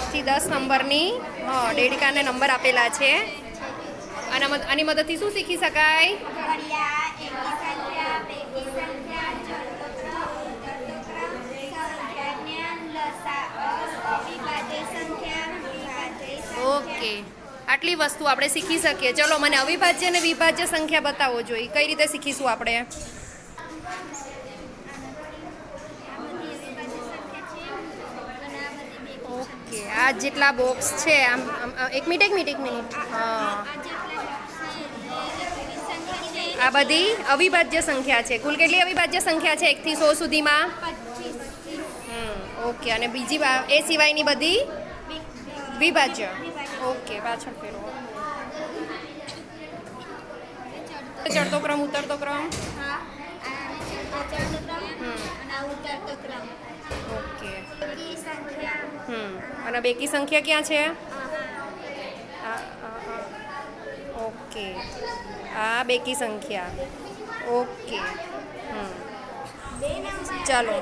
થી દસ નંબરની ડેડિકાને નંબર આપેલા છે. અને આની મદદથી શું શીખી શકાય? ઓકે. આટલી વસ્તુ આપણે શીખી શકીએ. ચલો, મને અવિભાજ્ય અને વિભાજ્ય સંખ્યા બતાવો જોઈએ કઈ રીતે શીખીશું આપણે? ઓકે આ જેટલા બોક્સ છે, આમ એક મિનિટ એક મિનિટ એક મિનિટ. આ બધી અવિભાજ્ય સંખ્યા છે. કુલ કેટલી અવિભાજ્ય સંખ્યા છે? એકથી સો સુધીમાં? ઓકે. અને બીજી એ સિવાયની બધી વિભાજ્ય. ઓકે, પાછળ ફેરવો. ચડતો ક્રમ, ઉતરતો ક્રમ? ઓકે અને બેકી સંખ્યા ક્યાં છે. ઓકે. આ બેકી સંખ્યા. ઓકે. ચાલો.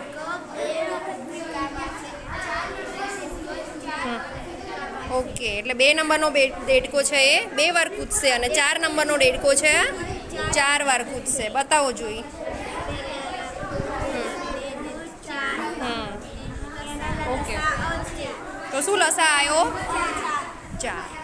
ઓકે. એટલે બે નંબરનો દેડકો છે એ. બે વાર કૂદશે અને ચાર નંબરનો દેડકો છે ચાર વાર કૂદશે. બતાવો જોઈ હમ ઓકે તો શું લસા આવ્યો ચાર